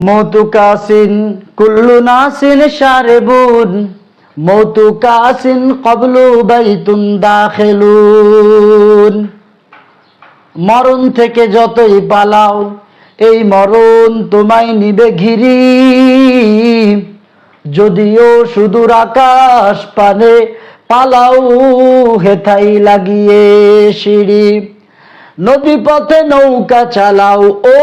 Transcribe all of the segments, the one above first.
মৌতু Kachin কুল্লু নাসিন শারেবুন মৌতু Kachin কবলু Baitun দাখিলুন। মরণ থেকে যতই পালাও, এই মরণ তোমায় নিবে ঘিরি। যদিও সুদূর আকাশ পানে পালাও হেথাই লাগিয়ে সিঁড়ি। নদী পথে নৌকা চালাও, ও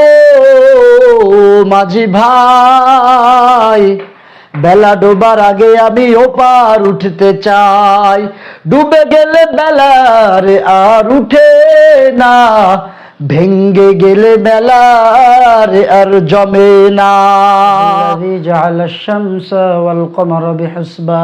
মাঝি ভাই। বেলা ডোবার আগে আমি ওপার উঠতে চাই। ডুবে গেলে বেলার আর উঠে না। ভেঙ্গে গেলে বেলার আর জমে না। জাল শামস ওয়াল কমর বিহসবা।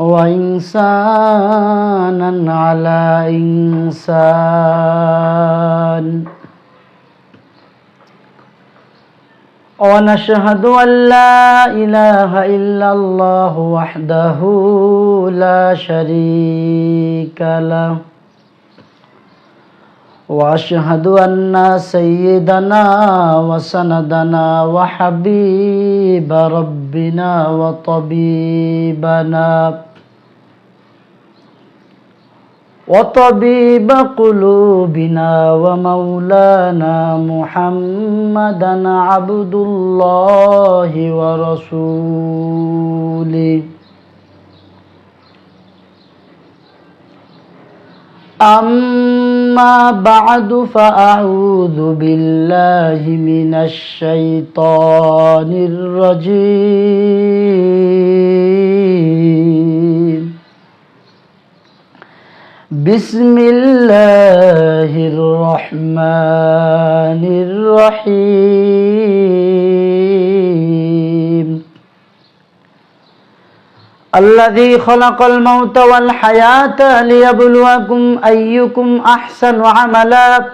وإنسانا على إنسان. ونشهد أن لا إله إلا الله وحده لا شريك له. وأشهد أن سيدنا وسندنا وحبيب ربنا وطبيبنا. وطبيب قلوبنا ومولانا محمدا عبد الله ورسوله أما بعد فأعوذ بالله من الشيطان الرجيم بسم الله الرحمن الرحيم الذي خلق الموت والحياة ليبلوكم أيكم أحسن عملا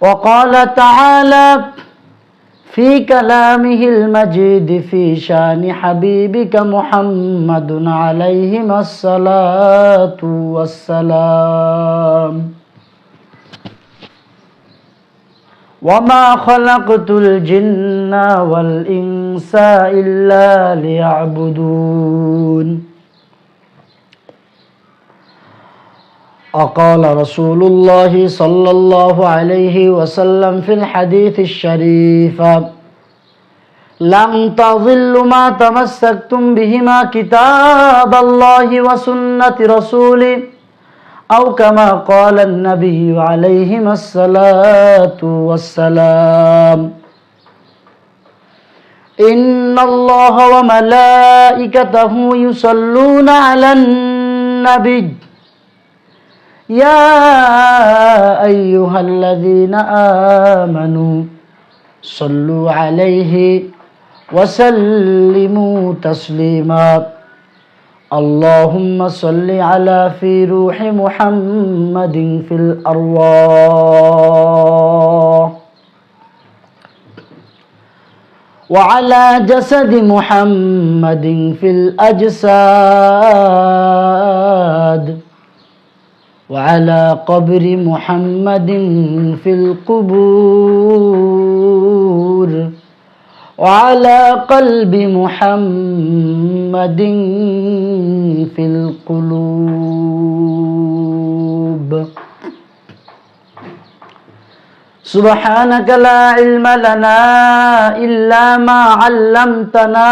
وقال تعالى في كلامه المجيد في شان حبيبك محمد عليهم الصلاة والسلام وما خلقت الجن والإنس إلا ليعبدون وقال رسول الله صلى الله عليه وسلم في الحديث الشريف. لن تضلوا ما تمسكتم بهما كتاب الله وسنة رسوله أو كما قال النبي عليهما الصلاة والسلام. إن الله وملائكته يصلون على النبي. يا أيها الذين آمنوا صلوا عليه وسلموا تسليما. اللهم صل على في روح محمد في الأرواح وعلى جسد محمد في الأجساد. وعلى قبر محمد في القبور. وعلى قلب محمد في القلوب. سبحانك لا علم لنا إلا ما علمتنا.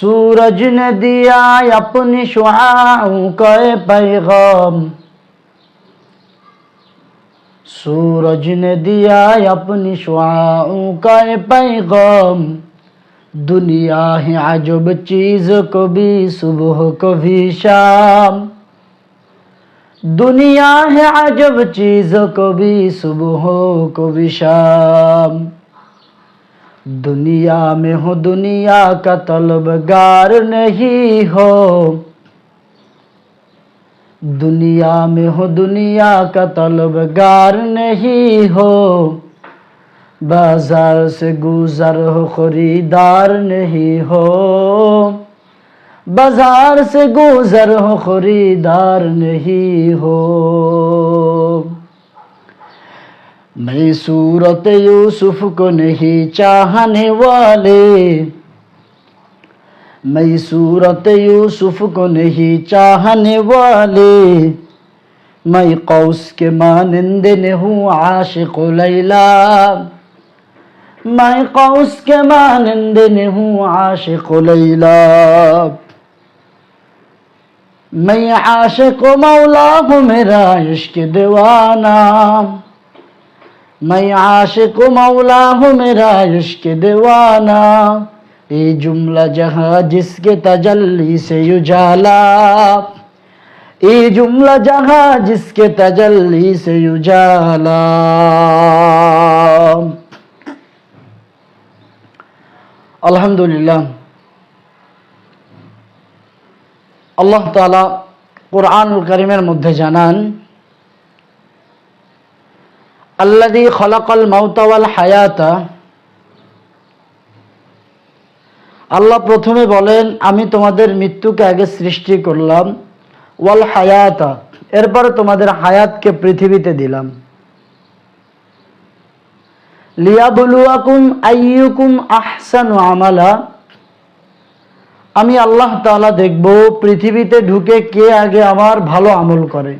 سورج نے دیا اپنی شعاؤں کا پیغام۔ سورج نے دیا اپنی شعاؤں کا پیغام۔ دنیا ہے عجب چیز، کبھی صبح، کبھی شام۔ دنیا ہے عجب چیز، کبھی صبح، کبھی شام۔ دنیا میں ہو دنیا کا طلبگار نہیں ہو۔ دنیا میں ہو دنیا کا طلبگار نہیں ہو۔ بازار سے گزر ہو، خریدار نہیں ہو۔ بازار سے گزر ہو، خریدار نہیں ہو۔ मैं सूरत यूसुफ को नहीं चाहने वाले मैं सूरत यूसुफ को नहीं चाहने वाले मैं कौस के मानंदे ने हूँ आशिक लैला मैं कौस के मानंदे ने हूँ आशिक लैला मैं आशिक मौला हूँ मेरा इश्क दीवाना میں عاشق و مولا ہوں میرا عشق دیوانہ، اے جملہ جہاں جس کے تجلی سے اجالا اے جملہ جہاں جس کے تجلی سے اجالا الحمدللہ۔ اللہ تعالی قرآن الکریمر مدھے جانان আল্লাদি খলাকল মাউতাওয়াল হায়াতা। আল্লাহ প্রথমে বলেন, আমি তোমাদের মৃত্যুকে আগে সৃষ্টি করলাম, ওয়াল হায়াতা। এরপরে তোমাদের হায়াতকে পৃথিবীতে দিলাম। লিয়াবলুয়াকুম আইয়ুকুম আহসানু আমালা। আমি আল্লাহ তাআলা দেখব, পৃথিবীতে ঢুকে কে আগে আমার ভালো আমল করে।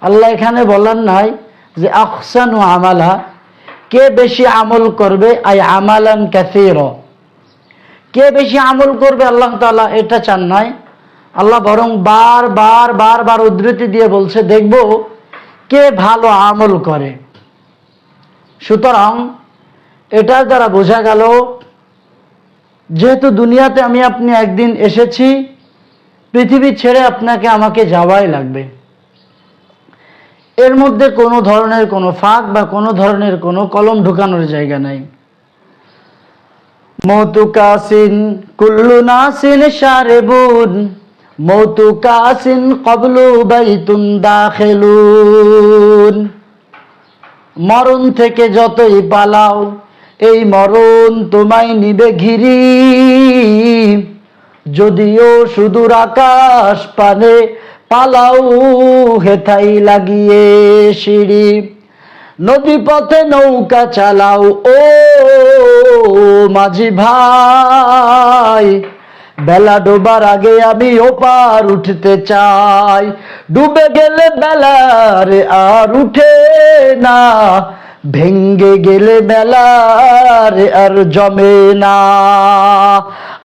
আল্লাহ এখানে বলেন নাই যে আহসানু আমালা কে বেশি আমল করবে? আই আমালান ক্যাথির কে বেশি আমল করবে? আল্লাহ তাআলা এটা চান নাই। আল্লাহ বরং বার বার বার বার উদ্ধৃতি দিয়ে বলছে, দেখব কে ভালো আমল করে। সুতরাং এটার দ্বারা বোঝা গেল, যেহেতু দুনিয়াতে আমি আপনি একদিন এসেছি, পৃথিবী ছেড়ে আপনাকে আমাকে যাওয়াই লাগবে। এর মধ্যে কোনো ধরনের কোনো ফাঁক বা কোনো ধরনের কোনো কলম ঢুকানোর জায়গা নাই। কুল্লু নাসিন কবলু বাইতুন দাখেলুন। মরণ থেকে যতই পালাও, এই মরণ তোমায় নিবে ঘিরি। যদিও সুদূর আকাশ পানে পালাও হেথাই লাগিয়ে সিঁড়ি। নদী পথে নৌকা চালাও, ও মাঝি ভাই। বেলা ডোবার আগে আমি ওপার উঠতে চাই। ডুবে গেলে বেলার আর উঠে না। ভেঙ্গে গেলে বেলার আর জমে না।